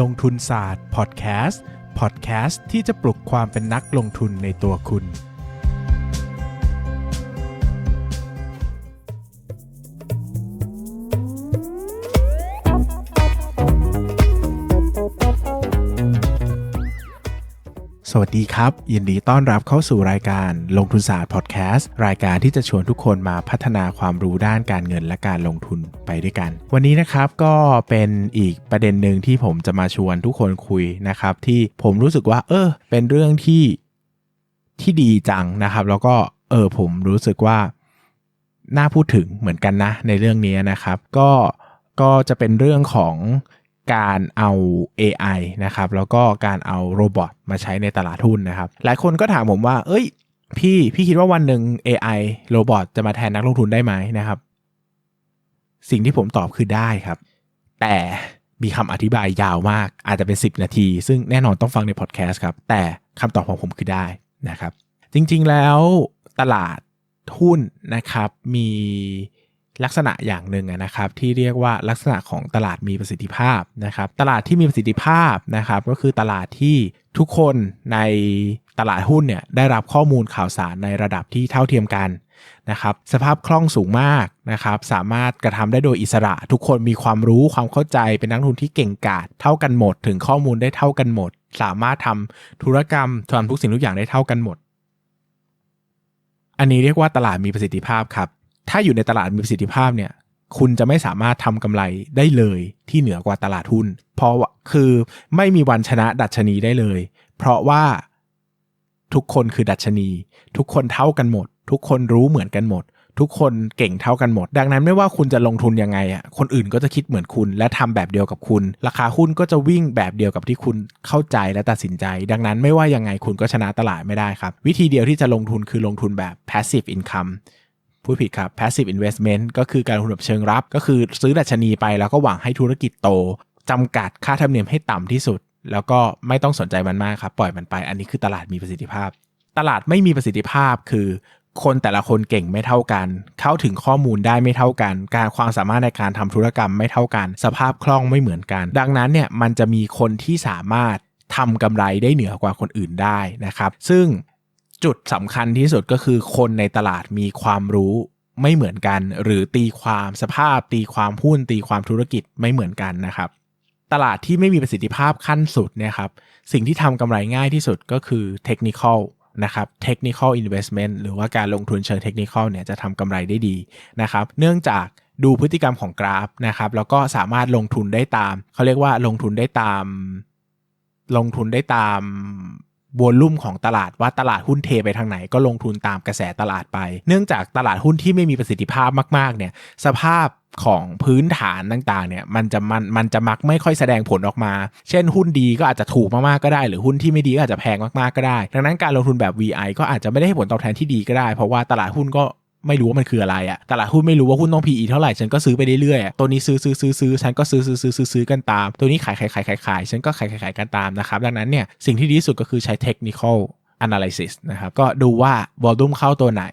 ลงทุนศาสตร์พอดแคสต์พอดแคสต์ที่จะปลุกความเป็นนักลงทุนในตัวคุณ วัสดีครับ ยินดีต้อนรับเข้าสู่รายการลงทุนศาสตร์พอดแคสต์รายการที่จะชวนทุกคนมาพัฒนาความรู้ด้านการเงินและการลงทุนไปด้วยกัน วันนี้นะครับก็เป็นอีกประเด็นหนึ่งที่ผมจะมาชวนทุกคนคุยนะครับ ที่ผมรู้สึกว่า เออ เป็นเรื่องที่ที่ดีจังนะครับ แล้วก็เออผมรู้สึกว่าน่าพูดถึงเหมือนกันนะในเรื่องนี้นะครับ ก็ก็จะเป็นเรื่องของ การเอา AI นะครับแล้วก็การเอาโรบอทมาใช้ในตลาดหุ้นนะครับ หลายคนก็ถามผมว่า เอ้ย พี่พี่คิดว่าวันหนึ่ง AI โรบอทจะมาแทนนักลงทุนได้ไหมนะครับ สิ่งที่ผมตอบคือได้ครับ แต่มีคำอธิบายยาวมากอาจจะเป็น 10 นาที ซึ่งแน่นอนต้องฟังในพอดแคสต์ครับ แต่คำตอบของผมคือได้นะครับ จริงๆแล้วตลาดหุ้นนะครับมี ลักษณะอย่างหนึ่งนะครับที่เรียกว่าลักษณะของตลาดมีประสิทธิภาพนะครับตลาดที่มีประสิทธิภาพนะครับก็คือตลาดที่ทุกคนในตลาดหุ้นเนี่ยได้รับข้อมูลข่าวสารในระดับที่เท่าเทียมกันนะครับสภาพคล่องสูงมากนะครับสามารถกระทำได้โดยอิสระ ทุกคนมีความรู้ความเข้าใจเป็นนักทุนที่เก่งกาจเท่ากันหมด ถึงข้อมูลได้เท่ากันหมด สามารถทำธุรกรรมทำทุกสิ่งทุกอย่างได้เท่ากันหมด อันนี้เรียกว่าตลาดมีประสิทธิภาพครับ ถ้าอยู่ในตลาดมีประสิทธิภาพเนี่ย คุณจะไม่สามารถทำกำไรได้เลยที่เหนือกว่าตลาดหุ้น เพราะคือไม่มีวันชนะดัชนีได้เลย เพราะว่าทุกคนคือดัชนี ทุกคนเท่ากันหมด ทุกคนรู้เหมือนกันหมด ทุกคนเก่งเท่ากันหมด ดังนั้นไม่ว่าคุณจะลงทุนยังไงอะคนอื่นก็จะคิดเหมือนคุณ และทำแบบเดียวกับคุณ ราคาหุ้นก็จะวิ่งแบบเดียวกับที่คุณเข้าใจและตัดสินใจ ดังนั้นไม่ว่ายังไงคุณก็ชนะตลาดไม่ได้ครับ วิธีเดียวที่จะลงทุนคือลงทุนแบบ passive income พูดผิดครับ passive investment ก็คือการลงทุนแบบเชิงรับ ก็คือซื้อดัชนีไปแล้วก็หวังให้ธุรกิจโตจำกัดค่าธรรมเนียมให้ต่ำที่สุด แล้วก็ไม่ต้องสนใจมันมากครับ ปล่อยมันไป อันนี้คือตลาดมีประสิทธิภาพ ตลาดไม่มีประสิทธิภาพคือคนแต่ละคนเก่งไม่เท่ากัน เข้าถึงข้อมูลได้ไม่เท่ากัน การความสามารถในการทำธุรกรรมไม่เท่ากัน สภาพคล่องไม่เหมือนกัน ดังนั้นเนี่ยมันจะมีคนที่สามารถทำกำไรได้เหนือกว่าคนอื่นได้นะครับ ซึ่ง จุดสำคัญที่สุดก็คือคนในตลาดมีความรู้ไม่เหมือนกัน หรือตีความสภาพ ตีความหุ้นตีความธุรกิจไม่เหมือนกันนะครับ ตลาดที่ไม่มีประสิทธิภาพขั้นสุดเนี่ยครับสิ่งที่ทำกำไรง่ายที่สุดก็คือเทคนิคอลนะครับ technical investment หรือว่าการลงทุนเชิงเทคนิคอลเนี่ยจะทำกำไรได้ดีนะครับ เนื่องจากดูพฤติกรรมของกราฟนะครับ แล้วก็สามารถลงทุนได้ตาม เขาเรียกว่าลงทุนได้ตาม ลงทุนได้ตาม วอลลุ่มของตลาดว่าตลาดหุ้นเทไปทางไหนก็ลงทุนตามกระแสตลาดไป เนื่องจากตลาดหุ้นที่ไม่มีประสิทธิภาพมากๆเนี่ยสภาพของพื้นฐานต่างๆเนี่ยมันจะมันมันจะมักไม่ค่อยแสดงผลออกมา เช่นหุ้นดีก็อาจจะถูกมาก ๆ ก็ได้ หรือหุ้นที่ไม่ดีก็อาจจะแพงมาก ๆ ก็ได้ ดังนั้นการลงทุนแบบ VI ก็อาจจะไม่ได้ให้ผลตอบแทนที่ดีก็ได้ เพราะว่าตลาดหุ้นก็ ไม่รู้ว่ามันคืออะไรอะตลาดหุ้นไม่รู้ว่าหุ้นต้อง PE เท่าไหร่ ฉันก็ซื้อไปเรื่อยๆ ตัวนี้ซื้อซื้อซื้อซื้อฉันก็ซื้อซื้อซื้อซื้อซื้อกันตาม ตัวนี้ขายขายขายขายขายฉันก็ขายขายขายกันตามนะครับ ดังนั้นเนี่ยสิ่งที่ดีที่สุดก็คือใช้ technical analysis นะครับ ก็ดูว่า volume เข้าตัวไหน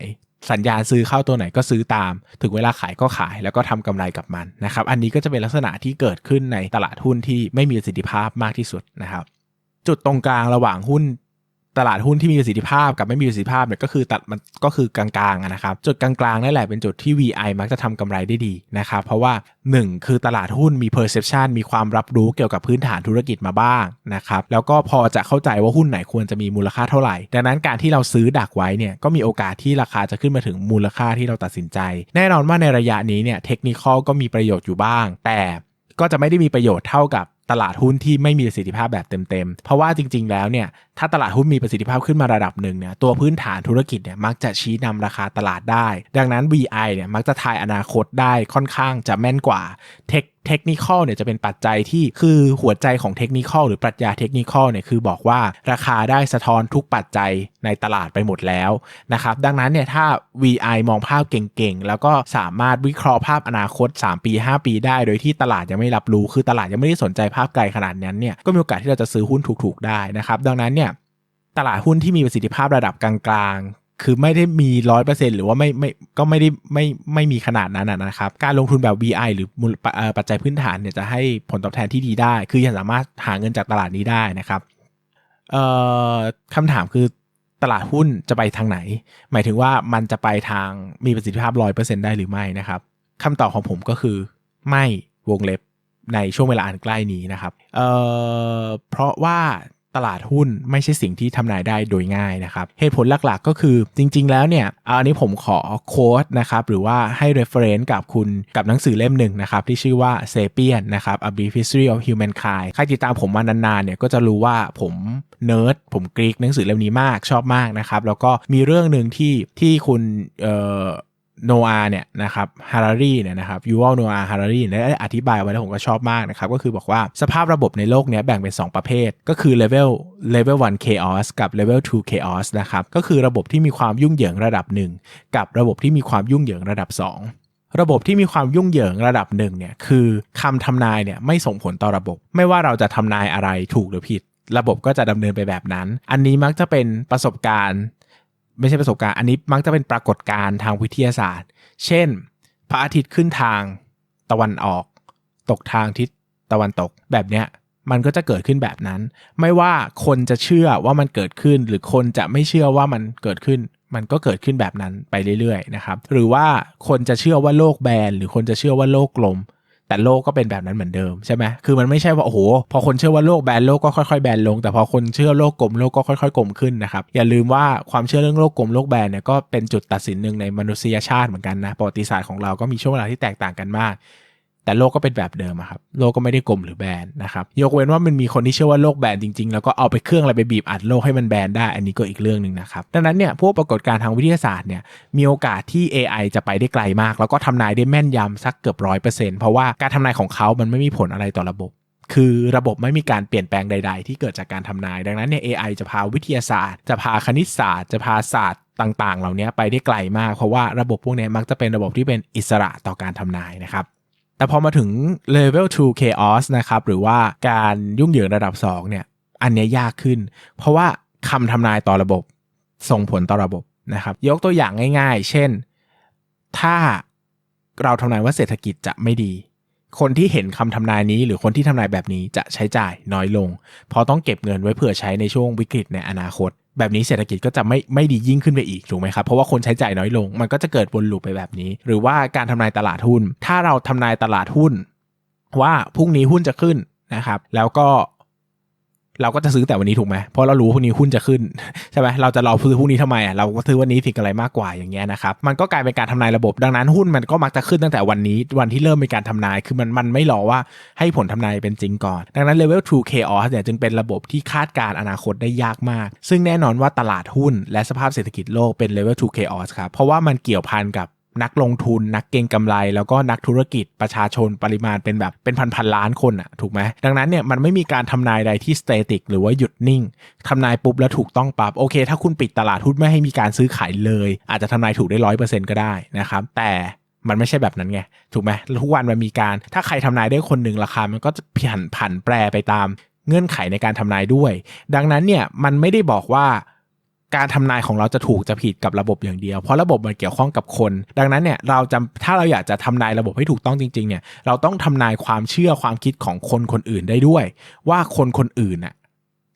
สัญญาณซื้อเข้าตัวไหนก็ซื้อตาม ถึงเวลาขายก็ขายแล้วก็ทำกำไรกับมันนะครับ อันนี้ก็จะเป็นลักษณะที่เกิดขึ้นในตลาดหุ้นที่ไม่มีประสิทธิภาพมากที่สุดนะครับ จุดตรงกลางระหว่างหุ้น ตลาดหุ้นที่มีประสิทธิภาพกับไม่มีประสิทธิภาพเนี่ยก็คือตัดมันก็คือกลางๆนะครับจุดกลางๆนั่นแหละเป็นจุดที่ VI มักจะทำกำไรได้ดีนะครับเพราะว่า 1 คือตลาดหุ้นมี perception มีความรับรู้เกี่ยวกับพื้นฐานธุรกิจมาบ้างนะครับแล้วก็พอจะเข้าใจว่าหุ้นไหนควรจะมีมูลค่าเท่าไหร่ ดังนั้นการที่เราซื้อดักไว้เนี่ยก็มีโอกาสที่ราคาจะขึ้นมาถึงมูลค่าที่เราตัดสินใจ แน่นอนว่าในระยะนี้เนี่ยเทคนิคก็มีประโยชน์อยู่บ้าง แต่ก็จะไม่ได้มีประโยชน์เท่ากับตลาดหุ้นที่ไม่มีประสิทธิภาพแบบเต็มๆ เพราะว่าจริงๆ แล้วเนี่ยถ้าตลาดหุ้นมีประสิทธิภาพขึ้นมาระดับหนึ่งเนี่ยตัวพื้นฐานธุรกิจเนี่ยมักจะชี้นำราคาตลาดได้ ดังนั้น VI เนี่ยมักจะทายอนาคตได้ค่อนข้างจะแม่นกว่าเทคเทคนิคอลเนี่ยจะเป็นปัจจัยที่คือหัวใจของเทคนิคอลหรือปรัชญาเทคนิคอลเนี่ยคือบอกว่าราคาได้สะท้อนทุกปัจจัยในตลาดไปหมดแล้วนะครับดังนั้นเนี่ยถ้า VI มองภาพเก่งๆ แล้วก็สามารถวิเคราะห์ภาพอนาคต 3 ปี 5 ปีได้โดยที่ตลาดยังไม่รับรู้คือตลาดยังไม่ได้สนใจภาพไกลขนาดนั้นเนี่ยก็มีโอกาสที่เราจะซื้อหุ้นถูกๆได้นะครับดังนั้นเนี่ย ตลาดหุ้นที่มีประสิทธิภาพระดับกลางๆ คือไม่ได้มีร้อยเปอร์เซ็นหรือว่าไม่ไม่ก็ไม่ได้ไม่ไม่มีขนาดนั้นนะครับ การลงทุนแบบ VI หรือปัจจัยพื้นฐานเนี่ยจะให้ผลตอบแทนที่ดีได้ คือยังสามารถหาเงินจากตลาดนี้ได้นะครับเอ่อคำถามคือตลาดหุ้นจะไปทางไหน หมายถึงว่ามันจะไปทางมีประสิทธิภาพร้อยเปอร์เซ็นได้หรือไม่นะครับคำตอบของผมก็คือไม่วงเล็บในช่วงเวลาอันใกล้นี้นะครับ เอ่อ เพราะว่า ตลาดหุ้นไม่ใช่สิ่งที่ทำนายได้โดยง่ายนะครับ เหตุผลหลักๆ ก็คือจริง ๆ แล้วเนี่ยอันนี้ผมขอโค้ดนะครับหรือว่าให้ reference กับคุณกับหนังสือเล่มหนึ่งนะครับที่ชื่อว่า Sapien นะครับ A Brief History of Humankind ใครติดตามผมมานานๆเนี่ยก็จะรู้ว่าผมเนิร์ดผมกรีกหนังสือเล่มนี้มากชอบมากนะครับแล้วก็มีเรื่องหนึ่งที่ที่คุณเอ่อ โนอาเนี่ยนะครับฮารารีเนี่ยนะครับยูวอลโนอาฮารารีได้อธิบายไว้แล้วผมก็ชอบมากนะครับ ก็คือบอกว่าสภาพระบบในโลกนี้แบ่งเป็น 2 ประเภท ก็คือเลเวลเลเวล1 chaos กับเลเวล2 chaos นะครับก็คือระบบที่มีความยุ่งเหยิงระดับ 1 กับระบบที่มีความยุ่งเหยิงระดับ 2ระบบที่มีความยุ่งเหยิงระดับหนึ่งเนี่ยคือคำทำนายเนี่ยไม่ส่งผลต่อระบบ ไม่ว่าเราจะทำนายอะไรถูกหรือผิด ระบบก็จะดำเนินไปแบบนั้น อันนี้มักจะเป็นประสบการณ์ ไม่ใช่ประสบการณ์อันนี้มักจะเป็นปรากฏการณ์ทางวิทยาศาสตร์ เช่น พระอาทิตย์ขึ้นทางตะวันออก ตกทางทิศตะวันตกแบบเนี้ยมันก็จะเกิดขึ้นแบบนั้น ไม่ว่าคนจะเชื่อว่ามันเกิดขึ้น หรือคนจะไม่เชื่อว่ามันเกิดขึ้น มันก็เกิดขึ้นแบบนั้นไปเรื่อยๆนะครับ หรือว่าคนจะเชื่อว่าโลกแบนหรือคนจะเชื่อว่าโลกกลม แต่โลกก็เป็นแบบนั้นเหมือนเดิมใช่ไหมคือมันไม่ใช่ว่าโอ้โหพอคนเชื่อว่าโลกแบนโลกก็ค่อยๆแบนลง แต่พอคนเชื่อโลกกลมโลกก็ค่อยๆกลมขึ้นนะครับอย่าลืมว่าความเชื่อเรื่องโลกกลมโลกแบนเนี่ยก็เป็นจุดตัดสินหนึ่งในมนุษยชาติเหมือนกันนะประวัติศาสตร์ของเราก็มีช่วงเวลาที่แตกต่างกันมาก แต่โลกก็เป็นแบบเดิมครับโลกก็ไม่ได้กลมหรือแบนนะครับยกเว้นว่ามันมีคนที่เชื่อว่าโลกแบนจริงๆ แล้วก็เอาไปเครื่องอะไรไปบีบอัดโลกให้มันแบนได้ อันนี้ก็อีกเรื่องหนึ่งนะครับดังนั้นเนี่ยพวกปรากฏการณ์ทางวิทยาศาสตร์เนี่ยมีโอกาสที่ AI จะไปได้ไกลมาก แล้วก็ทำนายได้แม่นยำสักเกือบร้อยเปอร์เซ็นต์เพราะว่าการทำนายของเขามันไม่มีผลอะไรต่อระบบคือระบบไม่มีการเปลี่ยนแปลงใด ๆ ที่เกิดจากการทำนาย ดังนั้นเนี่ย AI จะพาวิทยาศาสตร์ จะพาคณิตศาสตร์ จะพาศาสตร์ต่าง ๆ เหล่านี้ไปได้ไกลมาก เพราะว่าระบบพวกนี้มักจะเป็นระบบที่เป็นอิสระต่อการทำนายนะครับ แต่พอมาถึง level 2 chaos นะครับ หรือว่าการยุ่งเหยิงระดับ 2 เนี่ย อันนี้ยากขึ้น เพราะว่าคำทำนายต่อระบบ ส่งผลต่อระบบนะครับ ยกตัวอย่างง่ายๆ เช่น ถ้าเราทำนายว่าเศรษฐกิจจะไม่ดี คนที่เห็นคำทำนายนี้ หรือคนที่ทำนายแบบนี้จะใช้จ่ายน้อยลง เพราะต้องเก็บเงินไว้เผื่อใช้ในช่วงวิกฤตในอนาคต แบบนี้เศรษฐกิจก็จะไม่ไม่ดียิ่งขึ้นไปอีกถูกไหมครับเพราะว่าคนใช้จ่ายน้อยลง มันก็จะเกิดวนลูปไปแบบนี้ หรือว่าการทำนายตลาดหุ้น ถ้าเราทำนายตลาดหุ้น ว่าพรุ่งนี้หุ้นจะขึ้นนะครับ แล้วก็ เราก็จะซื้อแต่วันนี้ถูกไหมเพราะเรารู้พรุ่งนี้หุ้นจะขึ้นใช่ไหมเราจะรอซื้อพรุ่งนี้ทำไมอะเราก็ซื้อวันนี้ผิดอะไรมากกว่าอย่างเงี้ยนะครับมันก็กลายเป็นการทำนายระบบ ดังนั้นหุ้นมันก็มักจะขึ้นตั้งแต่วันนี้วันที่เริ่มมีการทำนายคือมันมันไม่รอว่าให้ผลทำนายเป็นจริงก่อน ดังนั้น level 2 chaos เนี่ยจึงเป็นระบบที่คาดการอนาคตได้ยากมาก ซึ่งแน่นอนว่าตลาดหุ้นและสภาพเศรษฐกิจโลกเป็น level 2 chaos ครับเพราะว่ามันเกี่ยวพันกับ นักลงทุน นักเก็งกำไร แล้วก็นักธุรกิจประชาชนปริมาณเป็นแบบเป็นพันพันล้านคนอะถูกไหมดังนั้นเนี่ยมันไม่มีการทำนายใดที่สเตติกหรือว่าหยุดนิ่งทำนายปุ๊บแล้วถูกต้องปั๊บโอเค ถ้าคุณปิดตลาดหุ้นไม่ให้มีการซื้อขายเลย อาจจะทำนายถูกได้ร้อยเปอร์เซ็นต์ก็ได้นะครับแต่มันไม่ใช่แบบนั้นไง ถูกไหมทุกวันมันมีการถ้าใครทำนายได้คนหนึ่งราคามันก็จะผันผันแปรไปตามเงื่อนไขในการทำนายด้วย ดังนั้นเนี่ยมันไม่ได้บอกว่า การทำนายของเราจะถูกจะผิดกับระบบอย่างเดียว เพราะระบบมันเกี่ยวข้องกับคน ดังนั้นเนี่ยเราจะถ้าเราอยากจะทำนายระบบให้ถูกต้องจริงๆเนี่ยเราต้องทำนายความเชื่อความคิดของคนคนอื่นได้ด้วย ว่าคนคนอื่นน่ะ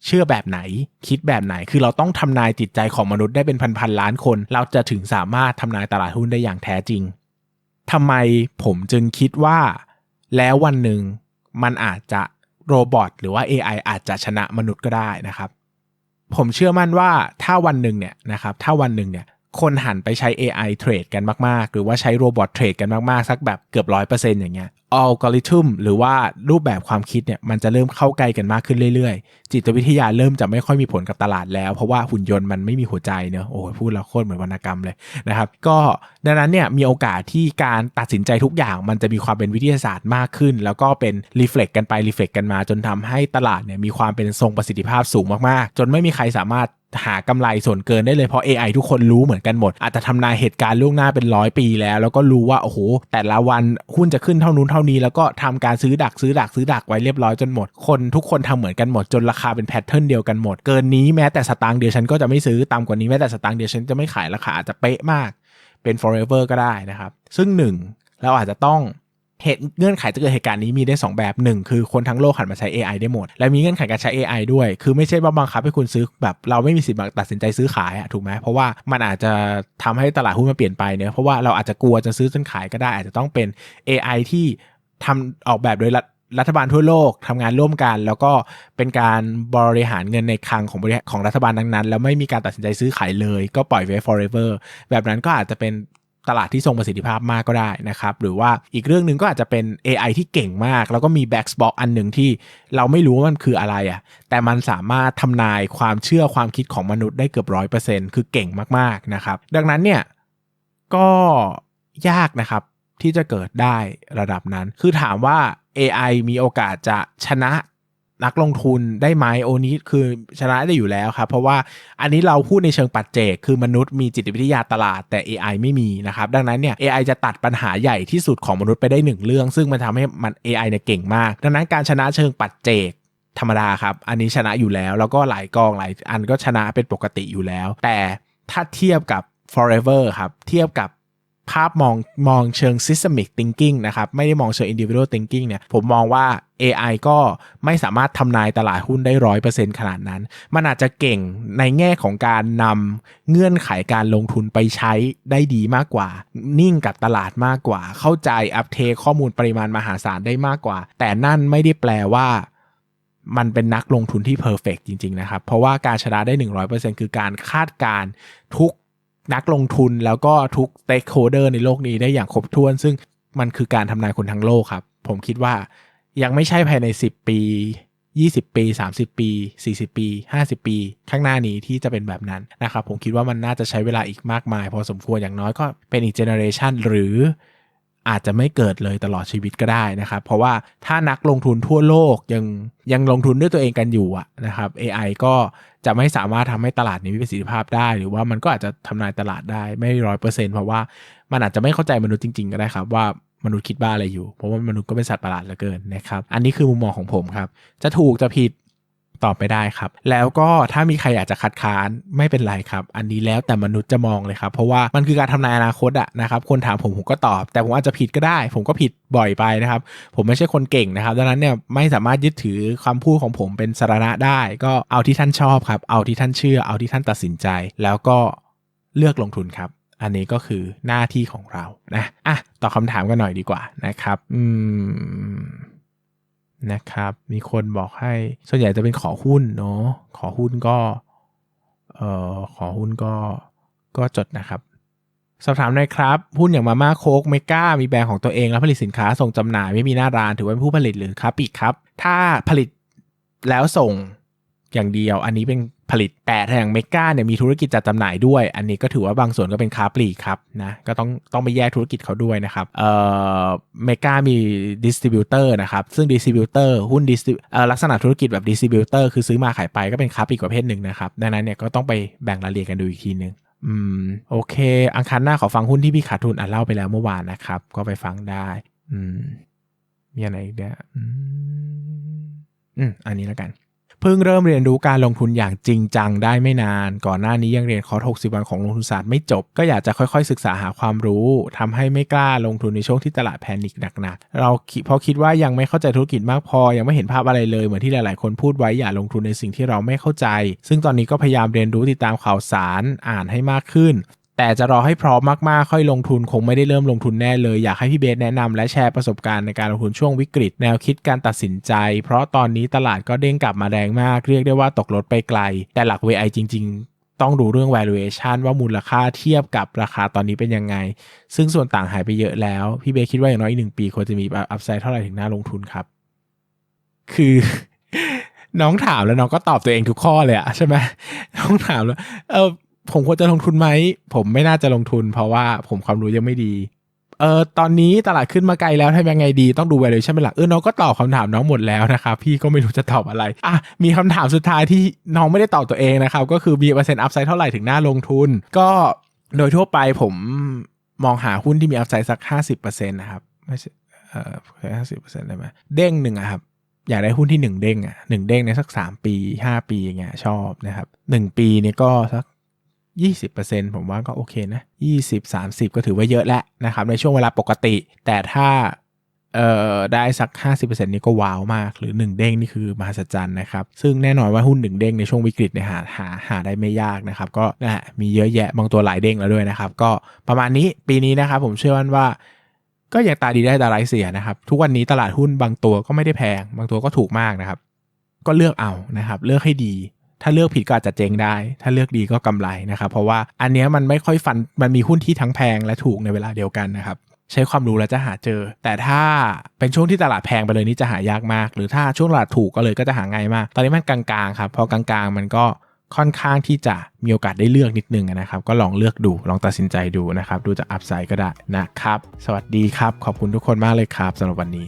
เชื่อแบบไหนคิดแบบไหนคือเราต้องทำนายจิตใจของมนุษย์ได้เป็นพันๆล้านคน เราจะถึงสามารถทำนายตลาดหุ้นได้อย่างแท้จริงทำไมผมจึงคิดว่า แล้ววันหนึ่งมันอาจจะโรบอทหรือว่า AI อาจจะชนะมนุษย์ก็ได้นะครับ ผมเชื่อมั่นว่าถ้าวันหนึ่งเนี่ยนะครับถ้าวันหนึ่งเนี่ย คนหันไปใช้ AI เทรดกันมาก ๆ หรือว่าใช้โรบอทเทรดกันมาก ๆ สักแบบเกือบร้อยเปอร์เซ็นต์อย่างเงี้ยอัลกอริทึมหรือว่ารูปแบบความคิดเนี่ยมันจะเริ่มเข้าใกล้กันมากขึ้นเรื่อย ๆ จิตวิทยาเริ่มจะไม่ค่อยมีผลกับตลาดแล้ว เพราะว่าหุ่นยนต์มันไม่มีหัวใจเนอะโอ้พูดแล้วโคตรเหมือนวรรณกรรมเลยนะครับก็ดังนั้นเนี่ยมีโอกาสที่การตัดสินใจทุกอย่าง มันจะมีความเป็นวิทยาศาสตร์มากขึ้น แล้วก็เป็นรีเฟล็กกันไปรีเฟล็กกันมา จนทำให้ตลาดเนี่ยมีความเป็นทรงประสิทธิภาพสูงมากๆ จนไม่มีใครสามารถ หากำไรส่วนเกินได้เลยเพราะ AI ทุกคนรู้เหมือนกันหมด อาจจะทำนายเหตุการณ์ล่วงหน้าเป็นร้อยปีแล้ว แล้วก็รู้ว่าโอ้โหแต่ละวันหุ้นจะขึ้นเท่านู้นเท่านี้ แล้วก็ทำการซื้อดักซื้อดักซื้อดักไว้เรียบร้อยจนหมด คนทุกคนทำเหมือนกันหมดจนราคาเป็นแพทเทิร์นเดียวกันหมด เกินนี้แม้แต่สตางค์เดียวฉันก็จะไม่ซื้อต่ำกว่านี้แม้แต่สตางค์เดียวฉันจะไม่ขายราคาอาจจะเป๊ะมากเป็น forever ก็ได้นะครับ ซึ่งหนึ่งเราอาจจะต้อง เหตุเงื่อนไขจะเกิดเหตุการณ์นี้มีได้ 2 แบบหนึ่งคือคนทั้งโลกหันมาใช้ AI ได้หมด และมีเงื่อนไขการใช้ AI ด้วย คือไม่ใช่ว่าบังคับให้คุณซื้อแบบเราไม่มีสิทธิ์ตัดสินใจซื้อขายอะถูกไหมเพราะว่ามันอาจจะทำให้ตลาดหุ้นมันเปลี่ยนไปเนะเพราะว่าเราอาจจะกลัวจะซื้อจนขายก็ได้ อาจจะต้องเป็น AI ที่ทำออกแบบโดยรัฐบาลทั่วโลกทำงานร่วมกัน แล้วก็เป็นการบริหารเงินในคลังของบริของรัฐบาลนั้นๆแล้วไม่มีการตัดสินใจซื้อขายเลย ก็ปล่อยไว้ forever แบบนั้นก็อาจจะเป็น ตลาดที่ทรงประสิทธิภาพมากก็ได้นะครับ หรือว่าอีกเรื่องหนึ่งก็อาจจะเป็น AI ที่เก่งมาก แล้วก็มี back box อันหนึ่งที่เราไม่รู้ว่ามันคืออะไรอะ่ะแต่มันสามารถทำนายความเชื่อความคิดของมนุษย์ได้เกือบร้อยเปอร์เซ็นต์คือเก่งมากๆนะครับ ดังนั้นเนี่ยก็ยากนะครับที่จะเกิดได้ระดับนั้น คือถามว่า AI มีโอกาสจะชนะ นักลงทุนได้ไหมโอนี้คือชนะได้อยู่แล้วครับเพราะว่าอันนี้เราพูดในเชิงปัจเจก คือมนุษย์มีจิตวิทยาตลาดแต่ AI ไม่มีนะครับดังนั้นเนี่ย AI จะตัดปัญหาใหญ่ที่สุดของมนุษย์ไปได้หนึ่งเรื่อง ซึ่งมันทำให้มัน AI เนี่ยเก่งมาก ดังนั้นการชนะเชิงปัจเจกธรรมดาครับ อันนี้ชนะอยู่แล้ว แล้วก็หลายกองหลายอันก็ชนะเป็นปกติอยู่แล้ว แต่ถ้าเทียบกับ forever ครับ เทียบกับ ภาพมองมองเชิง systemic thinking นะครับไม่ได้มองเชิง individual thinking เนี่ยผมมองว่า AI ก็ไม่สามารถทำนายตลาดหุ้นได้ร้อยเปอร์เซ็นขนาดนั้น มันอาจจะเก่งในแง่ของการนำเงื่อนไขการลงทุนไปใช้ได้ดีมากกว่า นิ่งกับตลาดมากกว่า เข้าใจอัปเทข้อมูลปริมาณมหาศาลได้มากกว่า แต่นั่นไม่ได้แปลว่ามันเป็นนักลงทุนที่เพอร์เฟกจริง ๆ นะครับ เพราะว่าการชนะได้ 100%คือการคาดการทุก นักลงทุนแล้วก็ทุกเต็กโคเดอร์ในโลกนี้ได้อย่างครบถ้วน ซึ่งมันคือการทำนายคนทั้งโลกครับ ผมคิดว่ายังไม่ใช่ภายใน 10 ปี 20 ปี 30 ปี 40 ปี 50 ปี ข้างหน้านี้ที่จะเป็นแบบนั้นนะครับ ผมคิดว่ามันน่าจะใช้เวลาอีกมากมาย พอสมควรอย่างน้อยก็เป็นอีกเจเนอเรชันหรือ อาจจะไม่เกิดเลยตลอดชีวิตก็ได้นะครับ เพราะว่าถ้านักลงทุนทั่วโลกยังยังลงทุนด้วยตัวเองกันอยู่อะนะครับ AI ก็จะไม่สามารถทำให้ตลาดนี้มีประสิทธิภาพได้ หรือว่ามันก็อาจจะทำนายตลาดได้ไม่ร้อยเปอร์เซ็นต์เพราะว่ามันอาจจะไม่เข้าใจมนุษย์จริง ๆ ก็ได้ครับว่ามนุษย์คิดบ้าอะไรอยู่ เพราะว่ามนุษย์ก็เป็นสัตว์ประหลาดเหลือเกินนะครับ อันนี้คือมุมมองของผมครับ จะถูกจะผิด ตอบไปได้ครับ แล้วก็ถ้ามีใครอยากจะคัดค้านไม่เป็นไรครับ อันนี้แล้วแต่มนุษย์จะมองเลยครับ เพราะว่ามันคือการทำนายอนาคตอะนะครับคนถามผมผมก็ตอบ แต่ผมอาจจะผิดก็ได้ ผมก็ผิดบ่อยไปนะครับ ผมไม่ใช่คนเก่งนะครับ ดังนั้นเนี่ยไม่สามารถยึดถือคำพูดของผมเป็นสาระได้ ก็เอาที่ท่านชอบครับ เอาที่ท่านเชื่อ เอาที่ท่านตัดสินใจ แล้วก็เลือกลงทุนครับ อันนี้ก็คือหน้าที่ของเรานะอะตอบคำถามกันหน่อยดีกว่านะครับ อืม นะครับ มีคนบอกให้ ส่วนใหญ่จะเป็นขอหุ้นเนาะขอหุ้นก็เอ่อขอหุ้นก็ก็จดนะครับ สอบถามหน่อยครับ หุ้นอย่างมาม่าโคกเมก้ามีแบรนด์ของตัวเองแล้วผลิตสินค้าส่งจำหน่ายไม่มีหน้าร้านถือว่าเป็นผู้ผลิตหรือค้าปลีกครับ ถ้าผลิตแล้วส่งอย่างเดียว อันนี้เป็น ผลิตแต่ถ้างเมกาเนี่ยมีธุรกิจจัดจำหน่ายด้วย อันนี้ก็ถือว่าบางส่วนก็เป็นค้าปลีกครับนะก็ต้องต้องไปแยกธุรกิจเขาด้วยนะครับเอ่อเมกามีดิสติบิวเตอร์นะครับซึ่งดิสติบิวเตอร์หุ้นดิสเอ่อลักษณะธุรกิจแบบดิสติบิวเตอร์คือซื้อมาขายไปก็เป็นค้าปลีกประเภทหนึ่งนะครับดังนั้นเนี่ยก็ต้องไปแบ่งรายละเอียดกันดูอีกทีนึงอืมโอเค อังคารหน้าขอฟังหุ้นที่พี่ขาดทุนอะเล่าไปแล้วเมื่อวานนะครับ ก็ไปฟังได้อืมมีอะไรอีกเนี่ยอืมอืมอันนี้แล้วกัน เพิ่งเริ่มเรียนรู้การลงทุนอย่างจริงจังได้ไม่นาน ก่อนหน้านี้ยังเรียนคอร์ส60 วันของลงทุนศาสตร์ไม่จบ ก็อยากจะค่อยๆ ศึกษาหาความรู้ทำให้ไม่กล้าลงทุนในช่วงที่ตลาดแพนิคหนักๆเราเพราะคิดว่ายังไม่เข้าใจธุรกิจมากพอ ยังไม่เห็นภาพอะไรเลยเหมือนที่หลายๆ คนพูดไว้อย่าลงทุนในสิ่งที่เราไม่เข้าใจ ซึ่งตอนนี้ก็พยายามเรียนรู้ติดตามข่าวสารอ่านให้มากขึ้น แต่จะรอให้พร้อมมากๆ ค่อยลงทุนคงไม่ได้เริ่มลงทุนแน่เลยอยากให้พี่เบสแนะนำและแชร์ประสบการณ์ในการลงทุนช่วงวิกฤต แนวคิดการตัดสินใจ เพราะตอนนี้ตลาดก็เด้งกลับมาแรงมาก เรียกได้ว่าตกรถไปไกล แต่หลัก VI จริง ๆ ต้องดูเรื่อง valuation ว่ามูลค่าเทียบกับราคาตอนนี้เป็นยังไง ซึ่งส่วนต่างหายไปเยอะแล้ว พี่เบสคิดว่าอย่างน้อยอีกหนึ่งปีควรจะมีอัพไซด์เท่าไหร่ถึงน่าลงทุนครับ คือน้องถามแล้วน้องก็ตอบตัวเองทุกข้อเลยอะใช่ไหมน้องถามแล้ว เออ ผมควรจะลงทุนไหม ผมไม่น่าจะลงทุน เพราะว่าผมความรู้ยังไม่ดี เออตอนนี้ตลาดขึ้นมาไกลแล้วทำยังไงดีต้องดู valuation เป็นหลักเออน้องก็ตอบคำถามน้องหมดแล้วนะครับพี่ก็ไม่รู้จะตอบอะไรอะมีคำถามสุดท้ายที่น้องไม่ได้ตอบตัวเองนะครับก็คือมีเปอร์เซ็นต์อัพไซด์เท่าไหร่ถึงน้าลงทุน ก็โดยทั่วไปผมมองหาหุ้นที่มีอัพไซด์สัก 50%นะครับไม่ใช่เอ่อห้าสิบเปอร์เซ็นต์ได้ไหมเด้งหนึ่งอะครับอยากได้หุ้นที่หนึ่งเด้งอะหนึ่งเด้งในสักสามปีห้าปีอย่างเงี้ยชอบนะครับหนึ่งปีเนี่ยก็สัก ยี่สิบเปอร์เซ็นผมว่าก็โอเคนะยี่สิบสามสิบก็ถือว่าเยอะแล้วนะครับในช่วงเวลาปกติ แต่ถ้าเอ่อได้สัก 50%นี้ก็ว้าวมาก หรือ 1 เด้งนี่คือมหัศจรรย์นะครับ ซึ่งแน่นอนว่าหุ้น 1 เด้งในช่วงวิกฤตเนี่ยหาหาหาได้ไม่ยากนะครับ ก็นะฮะมีเยอะแยะบางตัวหลายเด้งแล้วด้วยนะครับ ก็ประมาณนี้ปีนี้นะครับผมเชื่อว่า ก็ยังตาดีได้ตาร้ายเสียนะครับ ทุกวันนี้ตลาดหุ้นบางตัวก็ไม่ได้แพง บางตัวก็ถูกมากนะครับ ก็เลือกเอานะครับ เลือกให้ดี ถ้าเลือกผิดก็อาจจะเจ๊งได้ ถ้าเลือกดีก็กำไรนะครับ เพราะว่าอันนี้มันไม่ค่อยฟัน มันมีหุ้นที่ทั้งแพงและถูกในเวลาเดียวกันนะครับ ใช้ความรู้แล้วจะหาเจอ แต่ถ้าเป็นช่วงที่ตลาดแพงไปเลยนี่จะหายากมาก หรือถ้าช่วงตลาดถูกก็เลยก็จะหาง่ายมาก ตอนนี้มันกลางๆครับ พอกลางๆมันก็ค่อนข้างที่จะมีโอกาสได้เลือกนิดนึงนะครับ ก็ลองเลือกดู ลองตัดสินใจดูนะครับ ดูจากอัพไซด์ก็ได้นะครับ สวัสดีครับ ขอบคุณทุกคนมากเลยครับสำหรับวันนี้